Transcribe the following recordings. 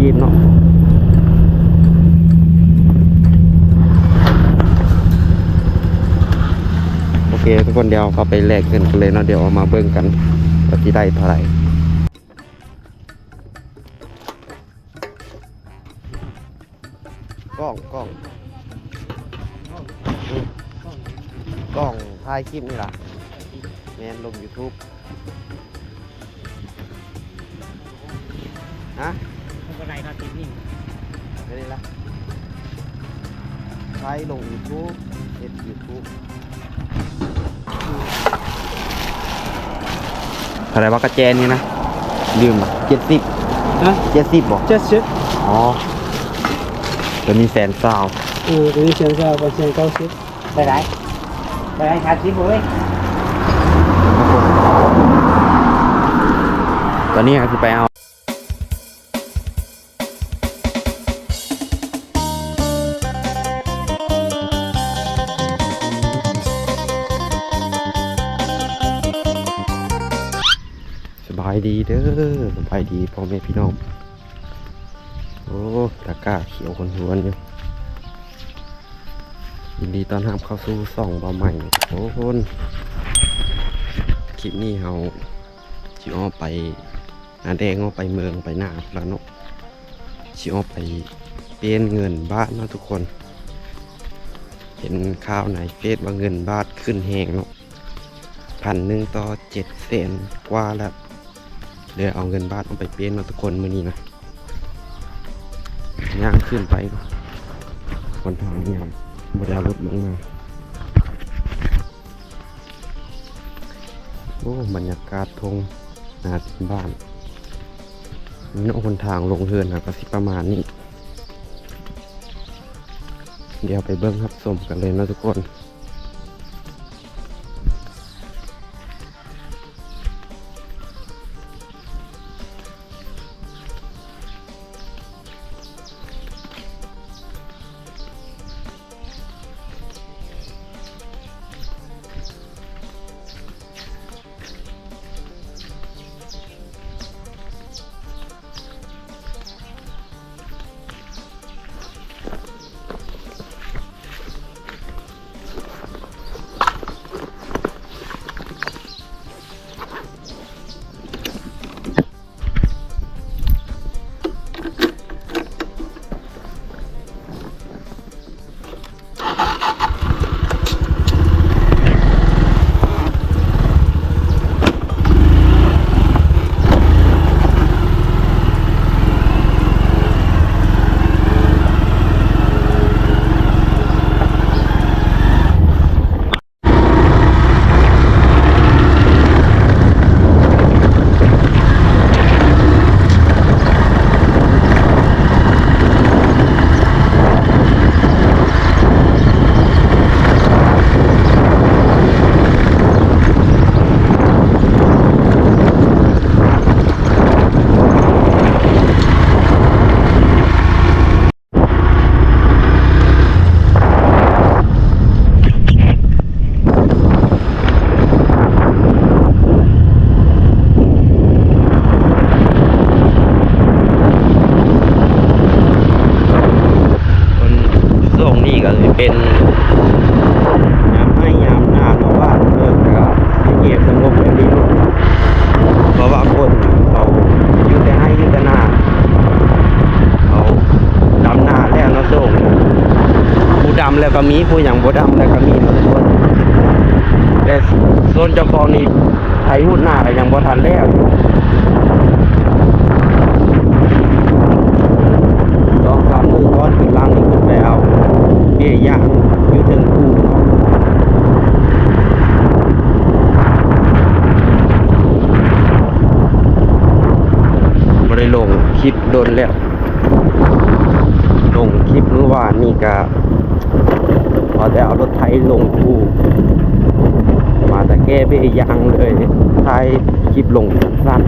กีบเนาะโอเคทุกคนเดี๋ยวเขาไปแลกเงินกันเลยเนาะเดี๋ยวเอามาเบิ่งกันว่าที่ได้เท่าไหร่กล้องกล้องกล้องถ่ายคลิปนี่ล่ะแมนลง YouTube ฮะ ไม่เป็นไรครับทีนี่ไม่ได้ละใช้ลง YouTube เอ็ด YouTube อะไรวะกระแจนี่นะลืมเจ็ดสิบฮะเจ็ดสิบบอกเจ็ดสิบอ๋อตัวนี้แสนสาวเออตัวนี้เชียงเจ้าเป็นเชียงเก้าสิบไปไหนไปไหนครับสิบเว้ยตอนนี้คือไปเอา เด้อสบายดีพ่อแม่พี่น้อง โอ้ตะก้าเขียวคนหวนอยู่ยินดีตอนรับเข้าสู่ส่องเบาใหม่โอ้คนคลิปนี้เราชิออไปนาแดงเอาไปเมืองไปหน้าแล้วเนาะชิออไปเปลี่ยนเงินบาทนะทุกคน เห็นข่าวในเฟซว่าเงินบาทขึ้นแหงเนาะพันหนึ่งต่อเจ็ดแสนกว่าแล้ว ดี๋ยวเอาเงินบาทเอาไปเปลี่ยนเนาทุกคนมือนี้นะย่างขึ้นไปคนทางนี้ครับบไดเอารถลงมาโอ้บรรยากาศทงนาบ้านนี่นคนทางลงเฮือนนะก็สิประมาณนี้ เดี๋ยวไปเบิ้งครับสมกันเลยนะทุกคน ผู้อย่างบ่ดำแล้วก็มีเนาะทุกคนแต่โซนเจ้าของนี่ไถหุดหน้าก็ยังบ่ทันแล้วอยู่สองสามมือก้อนขึ้นล่างนี่ขึ้นไปเอาเบี้ยยางอยู่ถึงคู่บริลงคลิปโดนแล้ว ลงคลิปเมื่อวานนี่ก็ ขาจะเอารถไถลงทูมาแต่แก้ไม่ยยางเลยไทยคลิปลงสั้น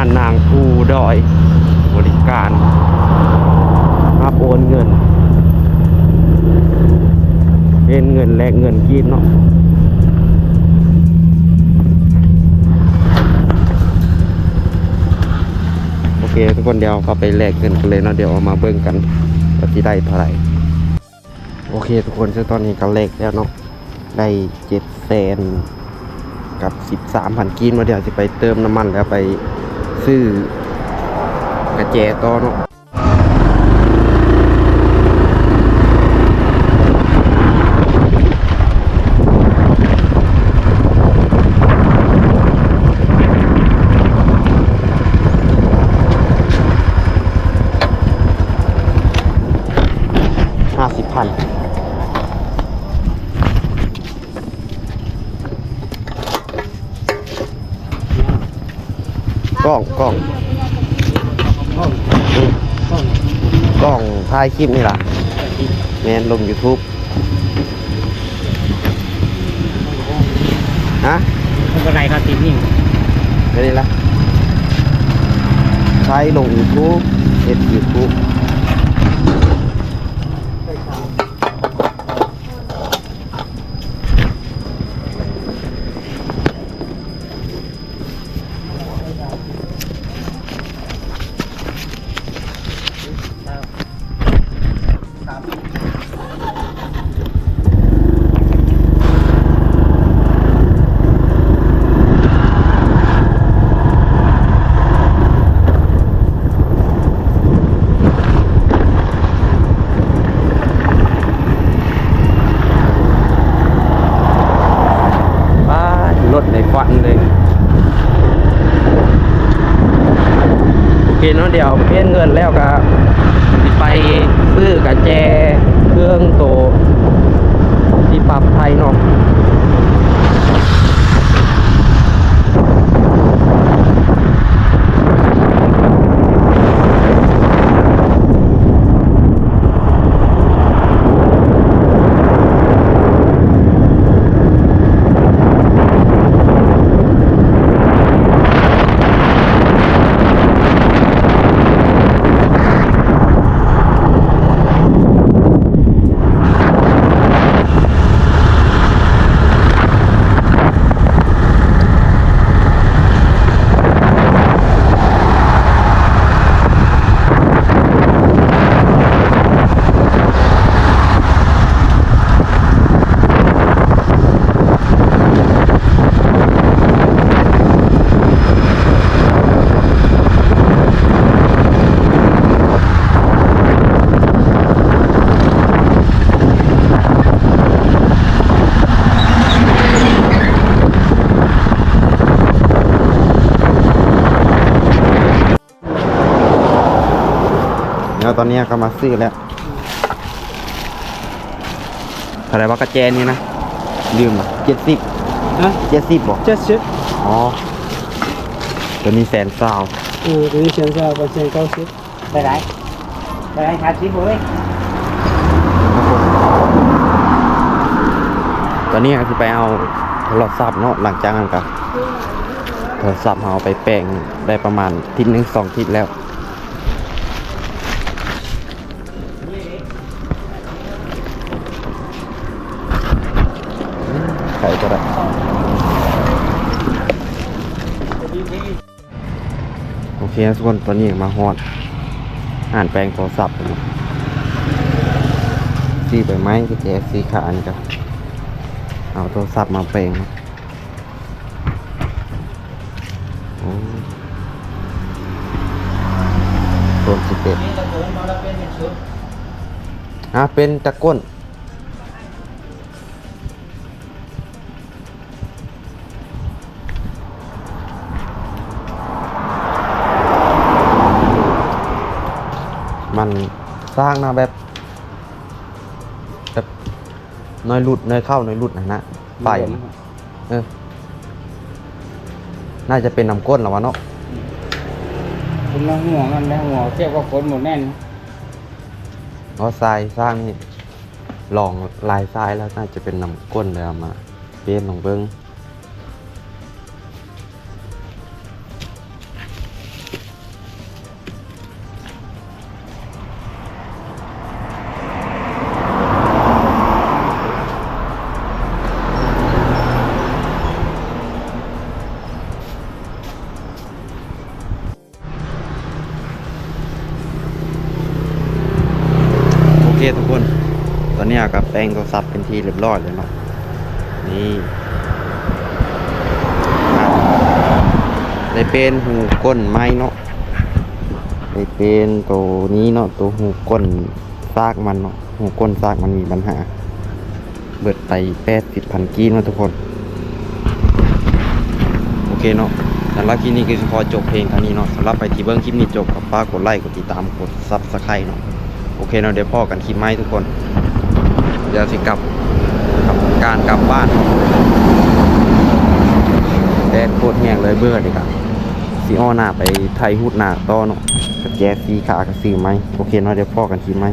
านนางคูดอย บริการรับโอนเงิน เป็นเงินแลกเงินกินเนาะโอเคทุกคนเดี๋ยวเขาไปแลกเงินกันเลยเนาะเดี๋ยวเอามาเบิ่งกันว่าที่ได้เท่าไหร่โอเคทุกคนซึ่งตอนนี้ก็แลกแล้วเนาะได้เจ็ดแสนกับสิบสามพันกินมาเดี๋ยวจะไปเติมน้ำมันแล้วไป ซื้อกระแจต่อเนาะห้าสิบพัน ก ล้องกล้องห้องห้องกล้องถ่ายคลิปนี่ล่ะแมนลง YouTube ฮะมันก็ไรครับติดนิ่งก็นี่ละใช้ลง YouTube เอ็ด YouTube ป้ารถในควันเลย โอ เดี๋ยวเปลี่ยนเงินแล้วก็ไปซื้อกระแจเครื่องโตที่ปรับไทยเนาะ อนนี้ก็มาซื้อแล้วเท่าไหรว่ากระแจนี่นะลืมเจ็ดสิบฮะเจ็ดสิบบอกเจ็ดสิบอ๋อตัวนี้แสนซาวเออตัวนี้เชียงซาเปอร์เซ็นต์เก้าสิบไปไหนไปไหนชาชิบเว้ยตอนนี้ก็คือไปเอาโทรศัพท์เนาะหลังจากนั้นก็โทรศัพท์เอาไปแปลงได้ประมาณทิศหนึ่งสองทิศแล้ว ใครก็ได้โอเคทุกคนตอนนี้มาฮอดอ่านแปลงโทรศัพท์กันสีใบไม้ก็แจสีขานี่ครับเอาโทรศัพท์มาแปลงครับโอ้โดนสิบเอ็ดอะเป็นตะก้น สร้างนะแบบแบบน้อยหลุดน้อยเข้าน้อยหลุดนะนะไปเออน่าจะเป็นน้ำก้นหรอวะเนาะคุณละหัวมันแล้วหัวเทียบกับคนหมดแน่นเพราะทรายสร้างนี่ลองลายทรายแล้วน่าจะเป็นน้ำก้นเลยเอามาเปลี่ยนลองเบิ้ง ที่เรียบร้อยเลยเนาะนี่ได้เป็นหูก้นไม้เนาะได้เป็นตัวนี้เนาะตัวหูก้นซากมันเนาะหูก้นซากมันมีปัญหา เบิดไปแปดสิบพันกีนเนาะทุกคน โอเคเนาะสำหรับคลิปนี้ก็จะพอจบเพลงเท่านี้เนาะสำหรับไปที่เบิ้งคลิปนี้จบกับป้ากกดไลค์กดติดตามกดซับสไครต์เนาะโอเคเนาะเดี๋ยวพ่อกันคลิปไม้ทุกคนเดี๋ยวสิกลับ การกลับบ้านแดดโคตรแห้งเลยเบื่อเลยครับสีอ้อหน้าไปไทยหูดหน้าต่อเนาะกับแจสีขากับสีไหมโอเคเนาะเดี๋ยวพ่อกันทีไหม